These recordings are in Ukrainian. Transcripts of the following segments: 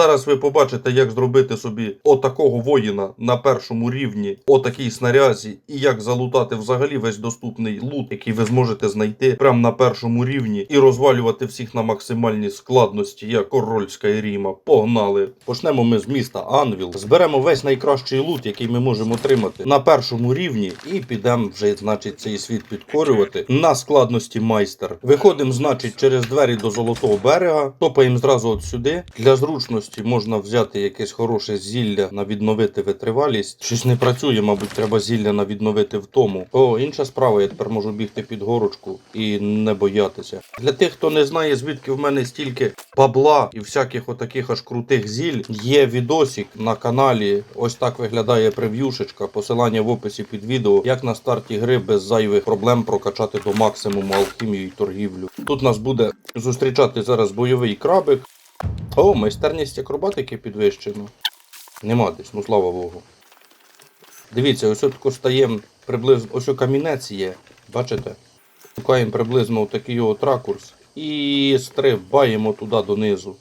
Зараз ви побачите, як зробити собі отакого воїна на першому рівні, отакій снарязі, і як залутати взагалі весь доступний лут, який ви зможете знайти прямо на першому рівні, і розвалювати всіх на максимальній складності, як король Скайріма. Погнали! Почнемо ми з міста Анвіл. Зберемо весь найкращий лут, який ми можемо отримати на першому рівні, і підемо вже, значить, цей світ підкорювати на складності майстер. Виходимо, значить, через двері до золотого берега, топаємо зразу от сюди. Для зручності можна взяти якесь хороше зілля на відновити витривалість. Щось не працює, мабуть, треба зілля на відновити втому. О, інша справа, я тепер можу бігти під горочку і не боятися. Для тих, хто не знає, звідки в мене стільки бабла і всяких отаких аж крутих зіль, є відосик на каналі. Ось так виглядає прев'юшечка. Посилання в описі під відео, як на старті гри без зайвих проблем прокачати до максимуму алхімію і торгівлю. Тут нас буде зустрічати зараз бойовий крабик. О, майстерність акробатики підвищено. Нема десь, ну слава Богу. Дивіться, ось тут стаємо приблизно. Ось у камінець є. Бачите? Шукаємо приблизно такий от ракурс. І стрибаємо туди донизу.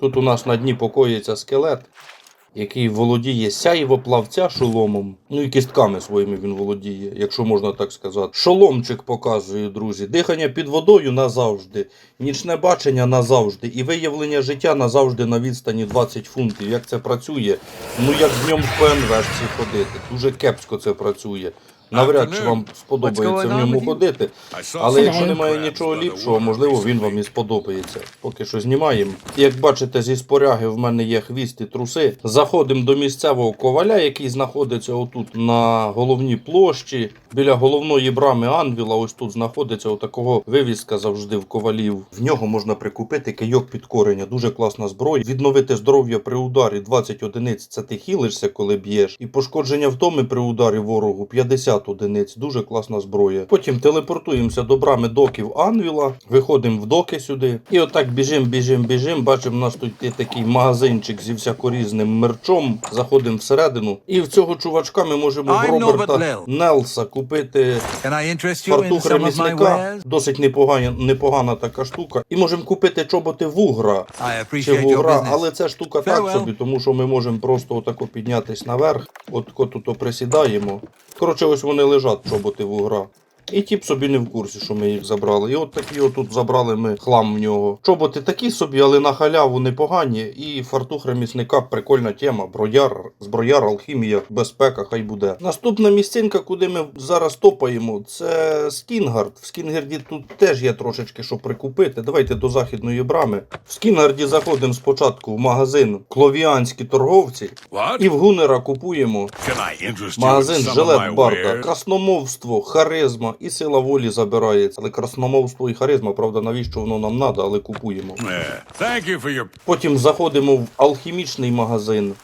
Тут у нас на дні покоїться скелет, який володіє сяєвоплавця шоломом. Ну і кістками своїми він володіє, якщо можна так сказати. Шоломчик показує, друзі. Дихання під водою назавжди, нічне бачення назавжди, і виявлення життя назавжди на відстані 20 фунтів. Як це працює? Ну як днем в ПНВшці ходити. Дуже кепсько це працює. Навряд чи вам сподобається в ньому ходити. Але якщо немає нічого ліпшого, можливо, він вам і сподобається. Поки що знімаємо. Як бачите, зі споряги в мене є хвіст і труси. Заходимо до місцевого коваля, який знаходиться отут на головній площі. Біля головної брами Анвіла, ось тут знаходиться отакого вивіска завжди в ковалів. В нього можна прикупити кийок підкорення. Дуже класна зброя. Відновити здоров'я при ударі 20 одиниць. Це ти хілишся, коли б'єш. І пошкодження втоми при ударі ворогу 50 одиниць. Дуже класна зброя. Потім телепортуємося до брами доків Анвіла, виходимо в доки сюди. І отак біжим, біжим, біжим. Бачимо, у нас тут є такий магазинчик зі всякорізним мерчом. Заходимо всередину. І в цього чувачка ми можемо в Роберта Нелса купити фартух ремісника. Досить непогана, непогана така штука. І можемо купити чоботи вугра. Чи вугра, але ця штука так собі, тому що ми можемо просто отако піднятись наверх, от тут присідаємо. Коротше, ось вони лежать, чоботи вугра. І тіп собі не в курсі, що ми їх забрали. І от такі отут забрали ми хлам в нього. Чоботи такі собі, але на халяву непогані. І фартух ремісника прикольна тема. Брояр, зброяр, алхімія, безпека, хай буде. Наступна місцинка, куди ми зараз топаємо, це Скінгард. В Скінгарді тут теж є трошечки що прикупити. Давайте до західної брами. В Скінгарді заходимо спочатку в магазин Кловіанські торговці. What? І в Гунера купуємо Магазин жилет Барта, wares? красномовство, харизма і сила волі забирається. Але красномовство і харизма, правда, навіщо воно нам надо, але купуємо. Your Потім заходимо в алхімічний магазин.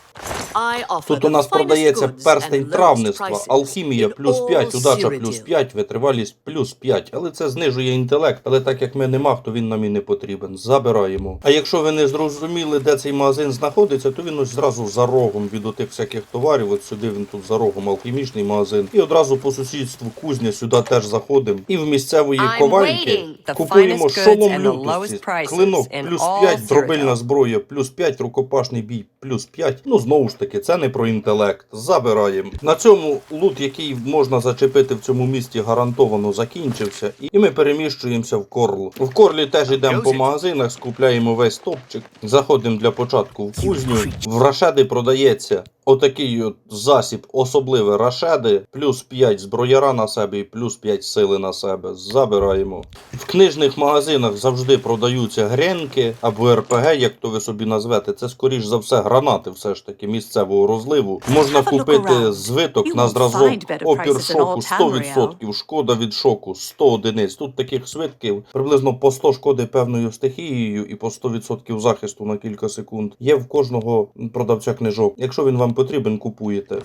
Тут у нас продається перстень травництва, алхімія плюс 5, удача плюс 5, витривалість плюс 5. Але це знижує інтелект. Але так як ми не маг, то він нам і не потрібен. Забираємо. А якщо ви не зрозуміли, де цей магазин знаходиться, то він ось зразу за рогом від отих всяких товарів. От сюди він тут за рогом алхімічний магазин. І одразу по сусідству кузня сюди теж заходимо. І в місцевої ковальки. Купуємо шолом лютості, клинок плюс all 5, дробильна зброя плюс 5, рукопашний бій плюс 5. Ну знову ж таки, це не про інтелект. Забираємо. На цьому лут, який можна зачепити в цьому місті, гарантовано закінчився. І ми переміщуємося в Корл. В Корлі теж йдемо по магазинах, скупляємо весь топчик. Заходимо для початку в кузню. В Рашеди продається. Отакий от засіб, особливе рашеди, плюс 5 зброяра на себе і плюс 5 сили на себе. Забираємо. В книжних магазинах завжди продаються гренки або РПГ, як то ви собі назвете. Це скоріш за все гранати, все ж таки місцевого розливу. Можна купити звиток на зразок опір шоку 100%, шкода від шоку 100 одиниць. Тут таких свитків приблизно по 100 шкоди певною стихією і по 100% захисту на кілька секунд. Є в кожного продавця книжок. Якщо він вам потрібен, купуєте.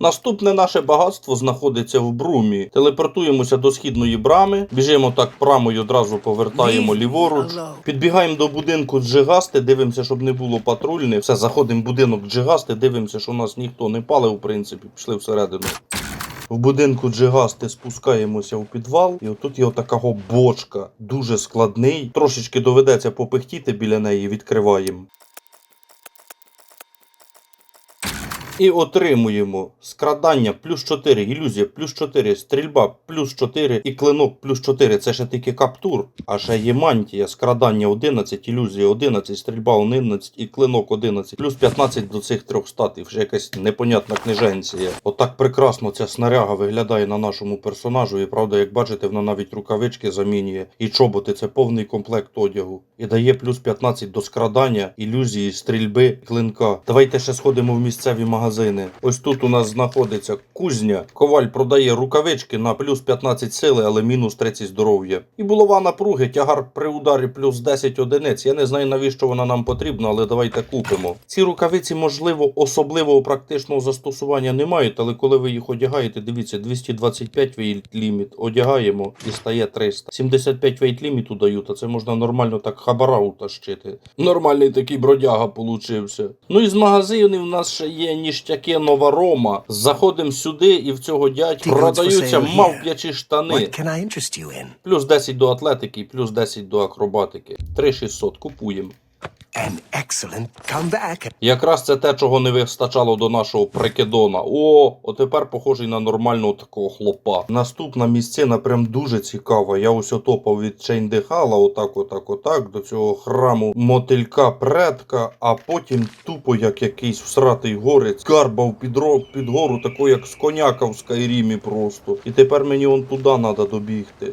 Наступне наше багатство знаходиться в Брумі. Телепортуємося до східної брами, біжимо так прямо і одразу повертаємо ліворуч. Підбігаємо до будинку Джигасти, дивимося, щоб не було патрульних. Все, заходимо в будинок Джигасти, дивимося, що нас ніхто не палив, в принципі, пішли всередину. В будинку Джигасти спускаємося в підвал, і отут є отакого бочка, дуже складний. Трошечки доведеться попихтіти біля неї, відкриваємо. І отримуємо скрадання плюс 4, ілюзія плюс 4, стрільба плюс 4 і клинок плюс 4. Це ще тільки каптур. А ще є мантія, скрадання 11, ілюзія 11, стрільба 11 і клинок 11. Плюс 15 до цих трьох статів. Ще якась непонятна книженція. Отак прекрасно ця снаряга виглядає на нашому персонажу. І правда, як бачите, вона навіть рукавички замінює. І чоботи це повний комплект одягу. І дає плюс 15 до скрадання, ілюзії, стрільби, клинка. Давайте ще сходимо в місцеві магазини. Ось тут у нас знаходиться кузня. Коваль продає рукавички на плюс 15 сили, але мінус 30 здоров'я. І булава напруги, тягар при ударі плюс 10 одиниць. Я не знаю навіщо вона нам потрібна, але давайте купимо. Ці рукавиці, можливо, особливого практичного застосування не мають, але коли ви їх одягаєте, дивіться, 225 вейт ліміт одягаємо і стає 300. 75 вейт ліміту дають, а це можна нормально так хабара утащити. Нормальний такий бродяга получився. Ну і з магазинів в нас ще є ніштяки Нова Рома. Заходимо сюди і в цього дядь продаються мавп'ячі штани. Плюс 10 до атлетики, плюс 10 до акробатики. 3600 купуємо. An excellent comeback. Якраз це те, чого не вистачало до нашого прикидона. О, отепер похожий на нормального такого хлопа. Наступна місцина прям дуже цікава. Я ось отопав від Чейндехала, отак, отак, отак, до цього храму мотилька предка, а потім тупо як якийсь всратий горець, карбав під, ро- під гору, тако як з коняка в Скайрімі просто. І тепер мені он туди треба добігти.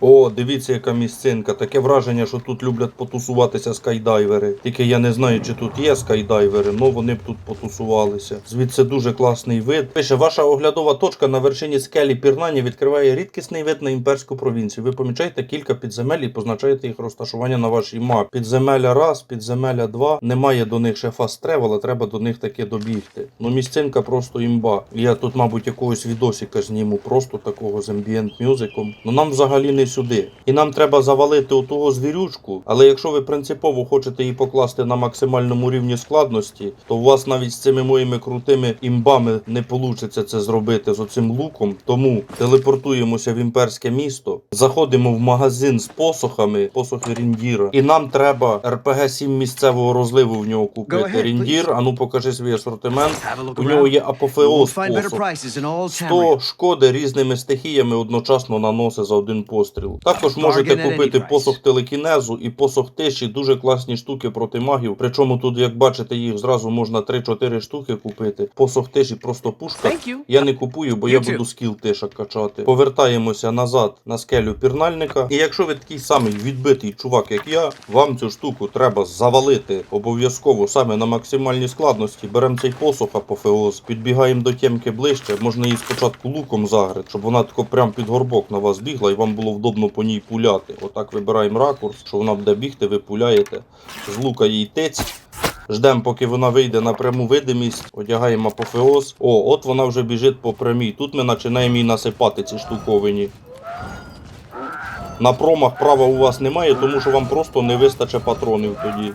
О, дивіться, яка місцинка. Таке враження, що тут люблять потусуватися скайдайвери. Тільки я не знаю, чи тут є скайдайвери, але вони б тут потусувалися. Звідси дуже класний вид. Пише, ваша оглядова точка на вершині скелі Пірнані відкриває рідкісний вид на імперську провінцію. Ви помічаєте кілька підземель і позначаєте їх розташування на вашій мапі. Підземелля раз, підземелля два. Немає до них ще фаст тревела, треба до них таки добігти. Ну, місцинка просто імба. Я тут, мабуть, якогось відосика зніму, просто такого з ембієнт мюзиком. Ну нам взагалі не сюди. І нам треба завалити отого звірючку. Але якщо ви принципово хочете її покласти на максимальному рівні складності, то у вас навіть з цими моїми крутими імбами не вийде це зробити з оцим луком. Тому телепортуємося в імперське місто, заходимо в магазин з посохами, посохи Ріндіра, і нам треба РПГ 7 місцевого розливу в нього купити. Ріндір, а ну покажи свій асортимент. У нього є апофеоз посох. prices in all 100 шкоди різними стихіями одночасно наносить за один постріл. Також можете купити посох телекінезу і посох тиші, дуже класні штуки проти магів. Причому тут, як бачите, їх зразу можна 3-4 штуки купити. Посох тиші просто пушка. Я не купую, бо You я too. буду скіл тиша качати. Повертаємося назад на скелю пірнальника. І якщо ви такий самий відбитий чувак, як я, вам цю штуку треба завалити обов'язково саме на максимальній складності. Беремо цей посох апофеоз, підбігаємо до тємки ближче. Можна її спочатку луком заграти, щоб вона тако прям під горбок на вас бігла і вам було вдобно по ній пуляти. Отак вибираємо ракурс, що вона буде бігти, ви пуляєте. З лука їй тець. Ждемо, поки вона вийде на пряму видимість, одягаємо апофеоз. О, от вона вже біжить по прямій. Тут ми починаємо їй насипати ці штуковині. На промах права у вас немає, тому що вам просто не вистачить патронів тоді.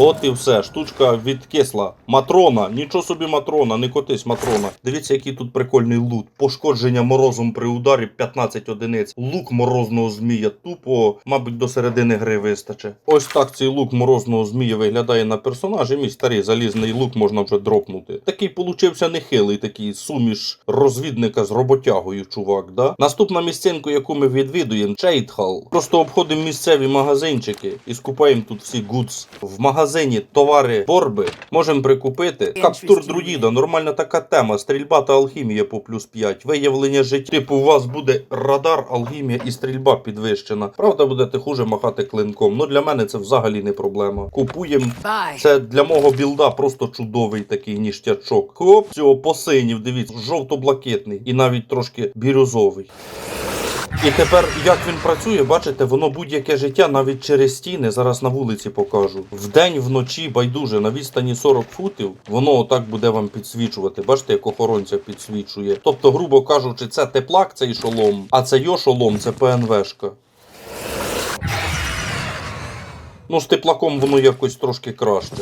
От і все, штучка відкисла. Матрона, нічого собі матрона, не котись матрона. Дивіться, який тут прикольний лут. Пошкодження морозом при ударі 15 одиниць. Лук морозного змія. Тупо, мабуть, до середини гри вистачить. Ось так цей лук морозного змія виглядає на персонажі. Мій старий залізний лук можна вже дропнути. Такий получився нехилий, такий суміш розвідника з роботягою, чувак. да? Наступна місцинку, яку ми відвідуємо, Чейтхал. Просто обходимо місцеві магазинчики і скупаємо тут всі гудс. В магазині товари борби можемо прикупити. Каптур друїда, нормальна така тема. Стрільба та алхімія по плюс 5. Виявлення життя. Типу, у вас буде радар, алхімія і стрільба підвищена. Правда, будете хуже махати клинком. Ну для мене це взагалі не проблема. Купуємо. Це для мого білда просто чудовий такий ніштячок. Хоп, цього посинів, дивіться, жовто-блакитний і навіть трошки бірюзовий. І тепер, як він працює, бачите, воно будь-яке життя навіть через стіни, зараз на вулиці покажу. Вдень, вночі, байдуже, на відстані 40 футів, воно отак буде вам підсвічувати. Бачите, як охоронця підсвічує. Тобто, грубо кажучи, це теплак, цей шолом, а це йо шолом, це ПНВшка. Ну, з теплаком воно якось трошки краще.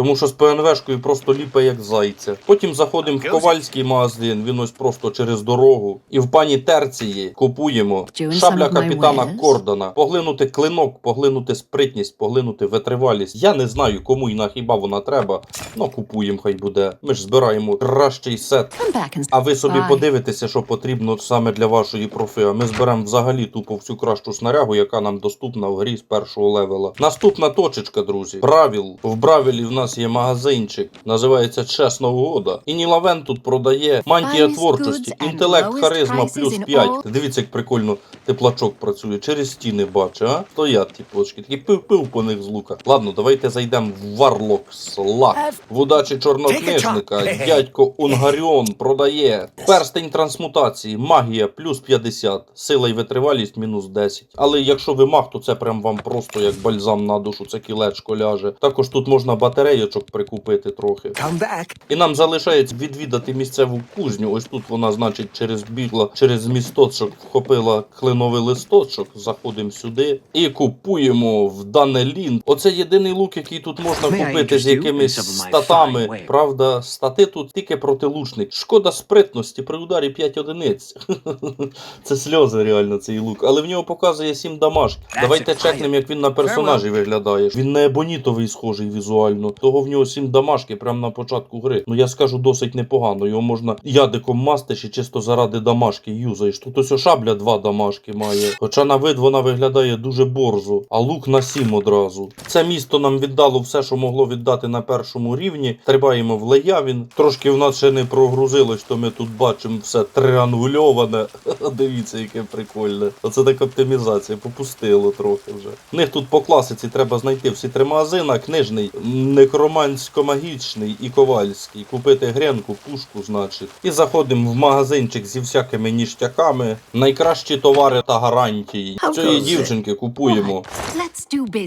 Тому що з ПНВшкою просто ліпе як зайця. Потім заходимо в ковальський магазин, він ось просто через дорогу. І в пані Терції купуємо шабля капітана. Кордона, поглинути клинок, поглинути спритність, поглинути витривалість. Я не знаю, кому і на хіба вона треба. Ну купуємо, хай буде. Ми ж збираємо кращий сет. А ви собі Bye. подивитеся, що потрібно саме для вашої профи. А ми зберемо взагалі тупо всю кращу снарягу, яка нам доступна в грі з першого левела. Наступна точечка, друзі. Бравіл. В Бравілі в нас є магазинчик, називається Чесна угода. І Нілавен тут продає мантія творчості, інтелект, харизма плюс 5. Дивіться, як прикольно теплачок працює. Через стіни бачу, а? Стоять ті плочки, такі пив-пив по них з лука. Ладно, давайте зайдемо в Варлок Слак. В удачі чорнокнижника дядько Унгаріон продає перстень трансмутації, магія плюс 50, сила і витривалість мінус 10. Але якщо ви маг, то це прям вам просто як бальзам на душу, це кілечко ляже. Також тут можна батарейочок прикупити трохи. Come back. І нам залишається відвідати місцеву кузню. Ось тут вона, значить, через бігла, через місточок вхопила кленовий листочок. Заходимо сюди і купуємо в Данелін. Оце єдиний лук, який тут можна купити з якимись статами. Правда, стати тут тільки протилучник. Шкода спритності при ударі 5 одиниць. Це сльози реально цей лук. Але в нього показує 7 дамаж. Давайте чекнемо, як він на персонажі виглядає. Він на ебонітовий схожий візуально. Того в нього 7 дамажки прямо на початку гри. Ну я скажу досить непогано. Його можна ядиком масти ще чисто заради дамажки юзаєш. Тут ось шабля 2 дамажки має. Хоча на вид вона виглядає дуже борзо, а лук на 7 одразу. Це місто нам віддало все, що могло віддати на першому рівні. Стрибаємо в Леявін. Трошки в нас ще не прогрузилось, то ми тут бачимо все триангульоване. Дивіться, яке прикольне. Оце так оптимізація, попустило трохи вже. В них тут по класиці треба знайти всі три магазина: книжний, некромансько-магічний і ковальський. Купити гренку, пушку, значить. І заходимо в магазинчик зі всякими ніштяками. Найкращі товари та гарантії. Цієї дівчинки купуємо.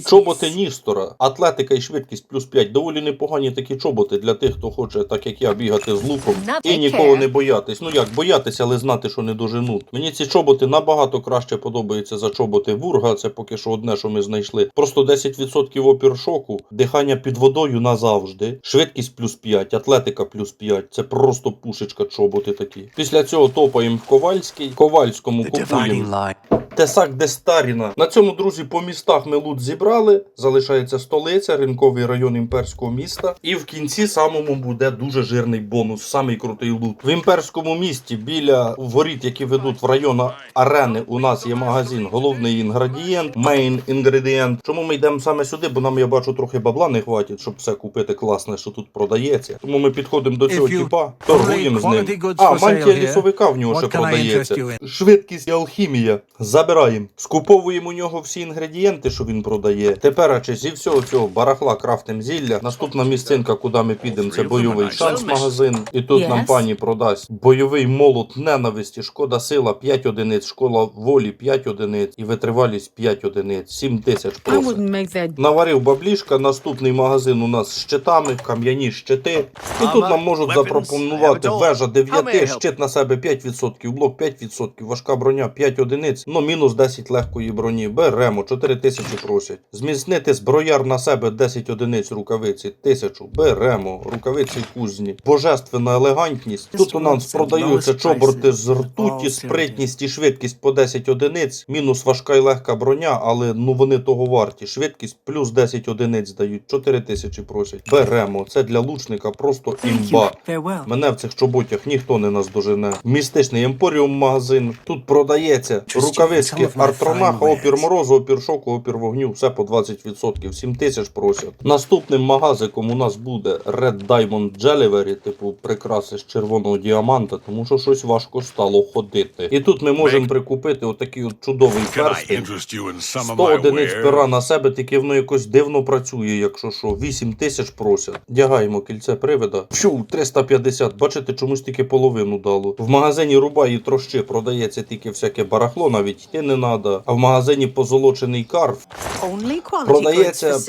Чоботи Ністора, атлетика і швидкість плюс 5. Доволі непогані такі чоботи для тих, хто хоче, так як я, бігати з луком і нікого не боятись. Ну як боятися, але знати, що не доженуть. Мені ці чоботи набагато краще подобаються за чоботи Вурга. Це поки що одне, що ми знайшли. Просто 10% опір шоку, дихання під водою назавжди, швидкість плюс 5, атлетика плюс 5. Це просто пушечка чоботи такі. Після цього топаємо в Ковальський. Ковальському купуємо. Тесак де Старіна. На цьому, друзі, по містах ми лут зібрали. Залишається столиця, ринковий район імперського міста. І в кінці самому буде дуже жирний бонус, самий крутий лут. В імперському місті біля воріт, які ведуть в район арени, у нас є магазин, головний інгредієнт, мейн інгредієнт. Чому ми йдемо саме сюди? Бо нам я бачу трохи бабла не хватить, щоб все купити класне, що тут продається. Тому ми підходимо до цього типа, торгуємо з ним. А, мантія лісовика в нього ще продається. Швидкість і алхімія. Забираємо. Скуповуємо у нього всі інгредієнти, що він продає. Тепер а чи зі всього цього барахла крафтим зілля. Наступна місцинка, куди ми підемо, це бойовий шанс магазин. І тут Yes. нам пані продасть бойовий молот ненависті, шкода сила 5 одиниць, школа волі 5 одиниць і витривалість 5 одиниць. 7 тисяч that Наварив баблішка, наступний магазин у нас з щитами, кам'яні щити. І тут нам можуть запропонувати вежа 9, щит на себе 5%, блок 5%, важка броня 5 одиниць, ну мінус 10 легкої броні. Беремо, 4 тисячі просять. Зміцнити зброяр на себе 10 одиниць рукавиці, тисячу. Беремо, рукавиці кузні. Божественна елегантність. Тут у нас продаються чоборти з ртуті, спритність і швидкість по 10 одиниць, мінус важка і легка броня, але ну вони того варті. Швидкість плюс 10 одиниць дають, 4 тисячі просять. Беремо. Це для лучника просто імба. Мене в цих чоботях ніхто не наздожене. Містичний емпоріум магазин. Тут продається рукавички Артронаха, fine опір морозу, опір шоку, опір вогню, все по 20%. 7 тисяч просять. Наступним магазиком у нас буде Red Diamond Jellyberry, типу прикраси з червоного діаманта, тому що щось важко стало ходити. І тут ми можемо прикупити отакий от чудовий перстень. interest you in some of 100 одиниць пера на себе, тільки воно якось дивно працює, якщо що. 8 тисяч просять. Дягаємо кільце привида. Фу, 350. Бачите, чомусь тільки половину дало. В магазині Рубаї Трощи продається тільки всяке барахло, навіть і не треба. А в магазині позолочений карф продається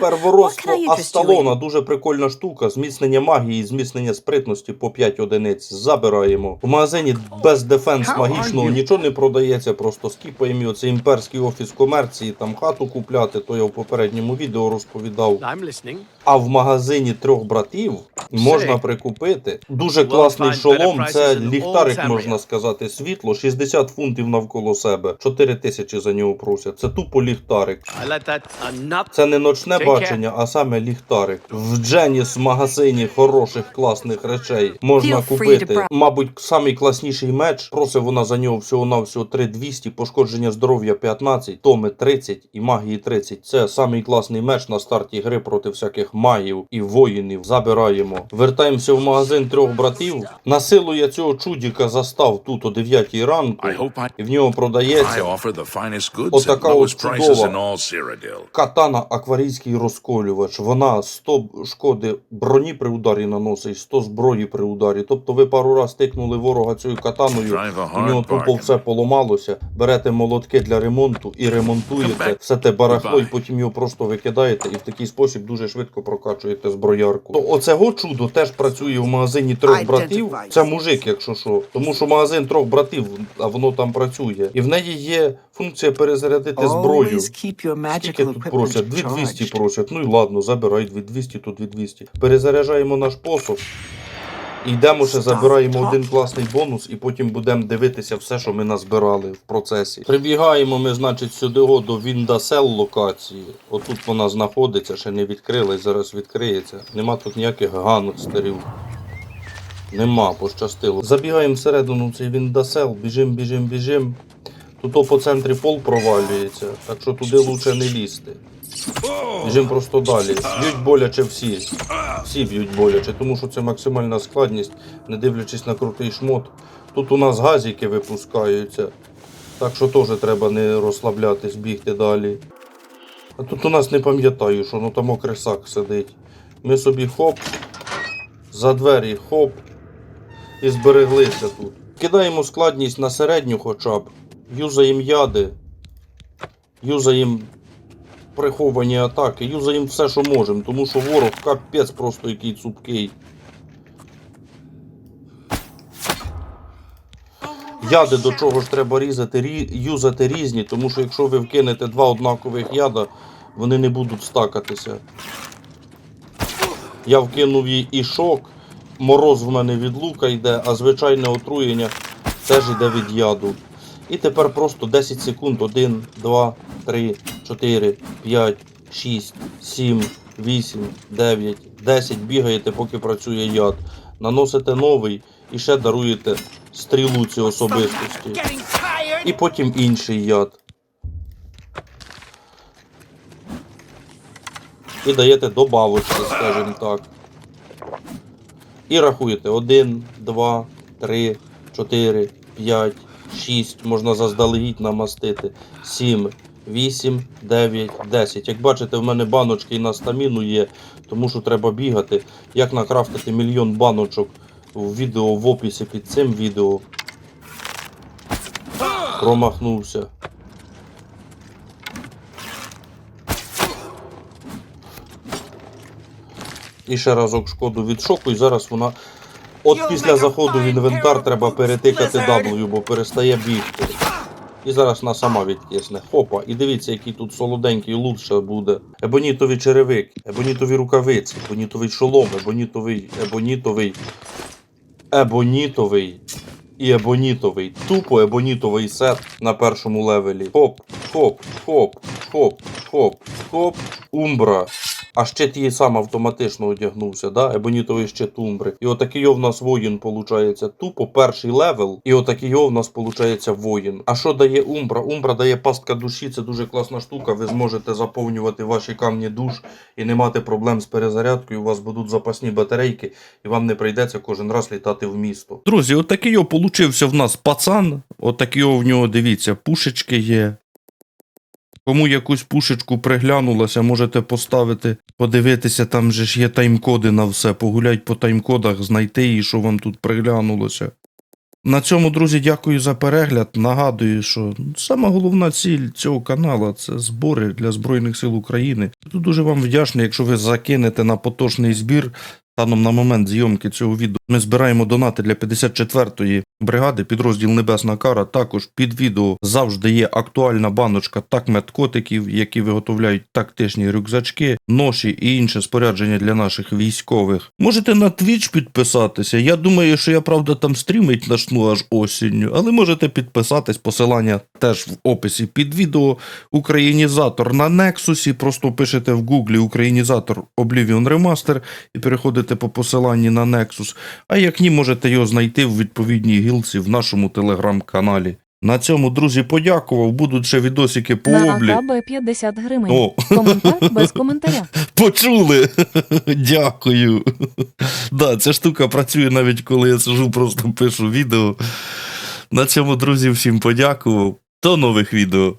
первородство Асталона. Дуже прикольна штука. Зміцнення магії, зміцнення спритності по 5 одиниць. Забираємо. В магазині без дефенс магічного нічого не продається, просто скіпаємо його. Це імперський офіс комерції, там хату купляти, то я в попередньому відео розповідав. А в магазині трьох братів можна прикупити дуже класний шолом. Це ліхтарик, можна сказати, світло, 60 фунтів навколо себе. 4 тисячі за нього просять. Це тупо ліхтарик. Це не ночне бачення, а саме ліхтарик. В Дженіс магазині хороших класних речей можна купити. Мабуть, самий класніший меч. Просить вона за нього всього навсього 3200, пошкодження здоров'я 15, томи 30 і магії 30. Це самий класний меч на старті гри проти всяких магів і воїнів. Забираємо. Вертаємося в магазин трьох братів. На силу я цього чудіка застав тут о 9 ранку. I hope I, І в нього I продається goods От чудова. Катана акварійський розколювач. Вона 100 шкоди броні при ударі наносить, 100 зброї при ударі. Тобто ви пару раз тикнули ворога цією катаною, у нього тупо все поламалося. Берете молотки для ремонту і ремонтуєте все те барахло, і потім його просто викидаєте, і в такий спосіб дуже швидко прокачуєте зброярку. То оцего чудо теж працює в магазині трьох братів. Це мужик, якщо що. Тому що магазин трьох братів, а воно там працює. І в неї є функція перезарядити зброю. Скільки тут просять? 2200 просять. Ну і ладно, забирай 2200, то 2200. Перезаряджаємо наш посох. І йдемо ще забираємо один класний бонус, і потім будемо дивитися все, що ми назбирали в процесі. Прибігаємо ми, значить, сюди до Віндасел локації. Отут вона знаходиться, ще не відкрилась, зараз відкриється. Нема тут ніяких гангстерів. Нема, пощастило. Забігаємо всередину цей Віндасел, біжим, біжим, біжим. Тут по центрі пол провалюється, так що туди лучше не лізти. Біжим просто далі. Б'ють боляче всі. Всі б'ють боляче, тому що це максимальна складність, не дивлячись на крутий шмот. Тут у нас газики випускаються. Так що теж треба не розслаблятись, бігти далі. А тут у нас не пам'ятаю, що ну там окресак сидить. Ми собі хоп, за двері хоп і збереглися тут. Кидаємо складність на середню хоча б. Юзаємо яди. Юзаємо приховані атаки, юзаємо все, що можемо, тому що ворог капець просто який цупкий. Яди до чого ж треба різати, рі, юзати різні, тому що якщо ви вкинете два однакових яда, вони не будуть стакатися. Я вкинув їй і шок, мороз в мене від лука йде, а звичайне отруєння теж йде від яду. І тепер просто 10 секунд. 1, 2, 3, 4, 5, 6, 7, 8, 9, 10 бігаєте, поки працює яд. Наносите новий і ще даруєте стрілу ці особистості. І потім інший яд. І даєте добавочки, скажімо так. І рахуєте 1, 2, 3, 4, 5, 6. Можна заздалегідь намастити. 7, 8, 9, 10. Як бачите, в мене баночки і на стаміну є, тому що треба бігати. Як накрафтити мільйон баночок в відео в описі під цим відео. Промахнувся. І ще разок шкоду від шоку, і зараз вона. От після заходу в інвентар треба перетикати W, бо перестає бігти. І зараз вона сама відкисне. Хопа, і дивіться, який тут солоденький лут ще буде. Ебонітові черевики, ебонітові рукавиці, ебонітовий шолом, ебонітовий, ебонітовий, ебонітовий і ебонітовий. Тупо ебонітовий сет на першому левелі. Хоп, хоп, хоп, хоп, хоп, хоп, умбра. А ще тієї сам автоматично одягнувся, да? Ебонітовий щит умбри. І отакий в нас воїн получається. Тупо перший левел. І отакий в нас получається воїн. А що дає умбра? Умбра дає пастка душі. Це дуже класна штука. Ви зможете заповнювати ваші камні душ і не мати проблем з перезарядкою. У вас будуть запасні батарейки, і вам не прийдеться кожен раз літати в місто. Друзі, отакий получився в нас пацан. Отакий в нього, дивіться, пушечки є. Кому якусь пушечку приглянулося, можете поставити, подивитися, там же ж є тайм-коди на все. Погулять по тайм-кодах, знайти її, що вам тут приглянулося. На цьому, друзі, дякую за перегляд. Нагадую, що сама головна ціль цього каналу це збори для Збройних сил України. Тут дуже вам вдячний, якщо ви закинете на поточний збір. Станом на момент зйомки цього відео ми збираємо донати для 54-ї бригади, підрозділ Небесна Кара. Також під відео завжди є актуальна баночка такмет-котиків, які виготовляють тактичні рюкзачки, ноші і інше спорядження для наших військових. Можете на Twitch підписатися. Я думаю, що я правда там стрімить начну аж осінню, але можете підписатись. Посилання теж в описі під відео. Українізатор на Nexus. Просто пишете в Гуглі Українізатор Oblivion Remaster і переходите по посиланні на Nexus. А як ні, можете його знайти в відповідній гілці в нашому телеграм-каналі. На цьому, друзі, подякував. Будуть ще відосики по На облі. АКБ 50 гривень. О, Коментар без коментаря. почули. Дякую. Да, ця штука працює навіть коли я сижу, просто пишу відео. На цьому, друзі, всім подякував. До нових відео.